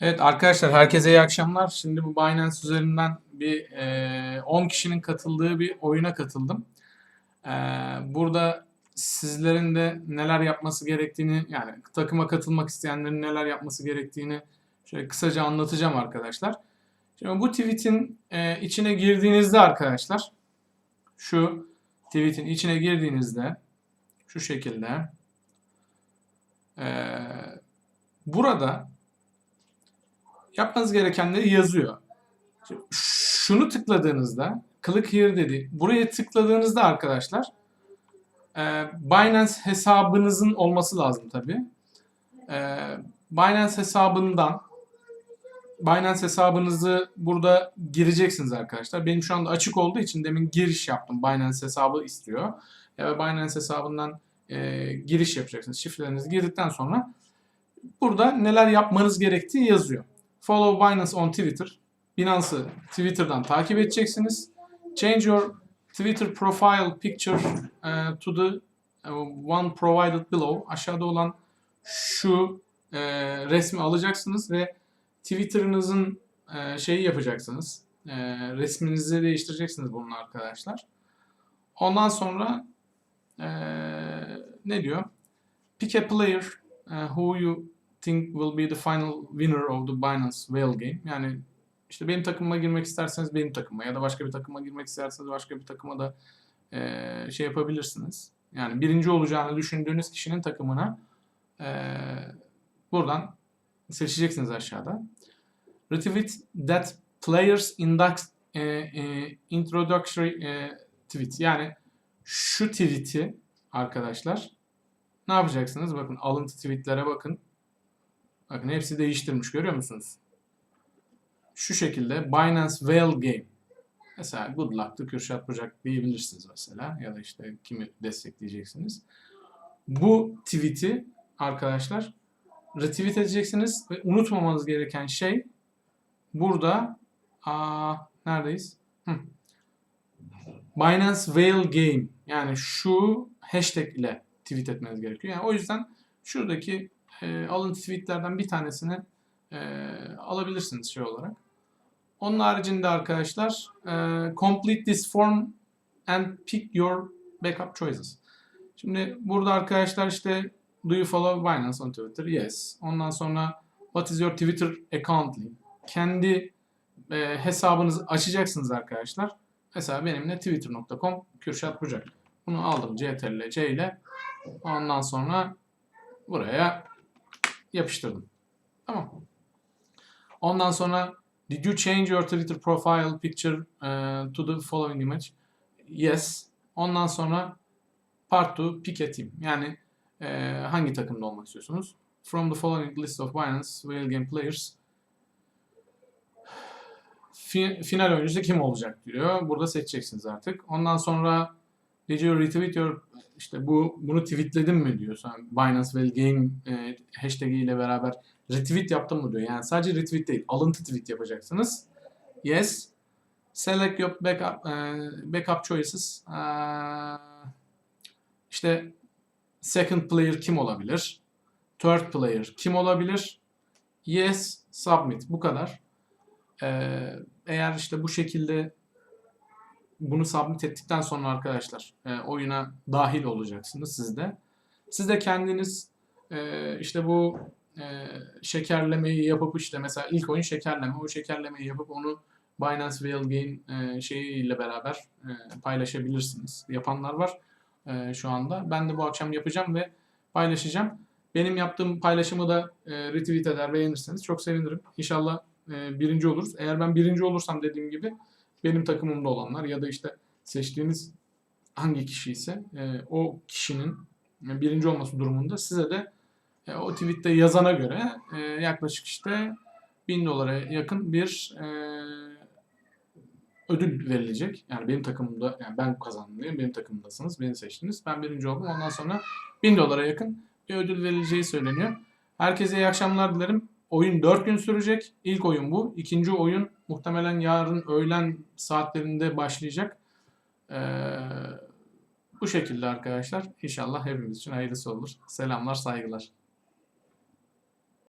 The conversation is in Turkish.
Evet arkadaşlar herkese iyi akşamlar. Şimdi bu Binance üzerinden bir e, 10 kişinin katıldığı bir oyuna katıldım. E, burada sizlerin de neler yapması gerektiğini yani takıma katılmak isteyenlerin neler yapması gerektiğini şöyle kısaca anlatacağım arkadaşlar. Şimdi bu tweet'in e, içine girdiğinizde arkadaşlar şu tweet'in içine girdiğinizde şu şekilde e, burada yapmanız gerekenleri yazıyor. Şunu tıkladığınızda click here dedi. Buraya tıkladığınızda arkadaşlar e, Binance hesabınızın olması lazım tabi. Binance hesabından Binance hesabınızı burada gireceksiniz arkadaşlar. Benim şu anda açık olduğu için demin giriş yaptım. Binance hesabı istiyor. Ya Binance hesabından e, giriş yapacaksınız. Şifrelerinizi girdikten sonra burada neler yapmanız gerektiği yazıyor. Follow Binance on Twitter. Binance'ı Twitter'dan takip edeceksiniz. Change your Twitter profile picture uh, to the uh, one provided below. Aşağıda olan şu e, resmi alacaksınız ve Twitter'ınızın e, şeyi yapacaksınız. E, resminizi değiştireceksiniz bununla arkadaşlar. Ondan sonra e, ne diyor? Pick a player uh, who you think will be the final winner of the Binance Whale Game. Yani işte benim takımıma girmek isterseniz benim takıma ya da başka bir takıma girmek isterseniz başka bir takıma da e, şey yapabilirsiniz. Yani birinci olacağını düşündüğünüz kişinin takımına e, buradan seçeceksiniz aşağıda. Retweet that players index e, e, introductory e, tweet. Yani şu tweet'i arkadaşlar ne yapacaksınız? Bakın alıntı tweetlere bakın. Bakın hepsi değiştirmiş görüyor musunuz? Şu şekilde Binance Whale Game. Mesela good luck to Kürşat Bucak diyebilirsiniz mesela. Ya da işte kimi destekleyeceksiniz. Bu tweet'i arkadaşlar retweet edeceksiniz ve unutmamanız gereken şey burada aa, neredeyiz? Hı. Binance Whale Game yani şu hashtag ile tweet etmeniz gerekiyor. Yani o yüzden şuradaki e, alıntı tweetlerden bir tanesini e, alabilirsiniz şey olarak. Onun haricinde arkadaşlar e, complete this form and pick your backup choices. Şimdi burada arkadaşlar işte do you follow Binance on Twitter? Yes. Ondan sonra what is your Twitter account link? Kendi e, hesabınızı açacaksınız arkadaşlar. Mesela benimle twitter.com Kürşat Bucak. Bunu aldım CTRL C ile. Ondan sonra buraya yapıştırdım. Tamam. Ondan sonra did you change your Twitter profile picture uh, to the following image? Yes. Ondan sonra part 2 pick a team. Yani e, hangi takımda olmak istiyorsunuz? From the following list of Binance Whale Game players fi- final oyuncusu kim olacak diyor. Burada seçeceksiniz artık. Ondan sonra did you retweet your işte bu bunu tweetledin mi diyor. Sonra Binance Whale Game e, hashtag ile beraber retweet yaptın mı diyor. Yani sadece retweet değil, alıntı tweet yapacaksınız. Yes. Select your backup, e, backup choices. E, işte second player kim olabilir? Third player kim olabilir? Yes, submit. Bu kadar. Ee, eğer işte bu şekilde bunu submit ettikten sonra arkadaşlar e, oyuna dahil olacaksınız siz de. Siz de kendiniz e, işte bu e, şekerlemeyi yapıp işte mesela ilk oyun şekerleme. O şekerlemeyi yapıp onu Binance Whale Game e, şeyiyle beraber e, paylaşabilirsiniz. Yapanlar var e, şu anda. Ben de bu akşam yapacağım ve paylaşacağım. Benim yaptığım paylaşımı da e, retweet eder beğenirseniz çok sevinirim. İnşallah e, birinci oluruz. Eğer ben birinci olursam dediğim gibi benim takımımda olanlar ya da işte seçtiğiniz hangi kişi ise e, o kişinin birinci olması durumunda size de e, o tweette yazana göre e, yaklaşık işte 1000 dolara yakın bir e, ödül verilecek. Yani benim takımımda, yani ben kazandım diye benim takımdasınız, beni seçtiniz. Ben birinci oldum. Ondan sonra 1000 dolara yakın bir ödül verileceği söyleniyor. Herkese iyi akşamlar dilerim. Oyun 4 gün sürecek. İlk oyun bu. İkinci oyun muhtemelen yarın öğlen saatlerinde başlayacak. Ee, bu şekilde arkadaşlar. İnşallah hepimiz için hayırlısı olur. Selamlar, saygılar.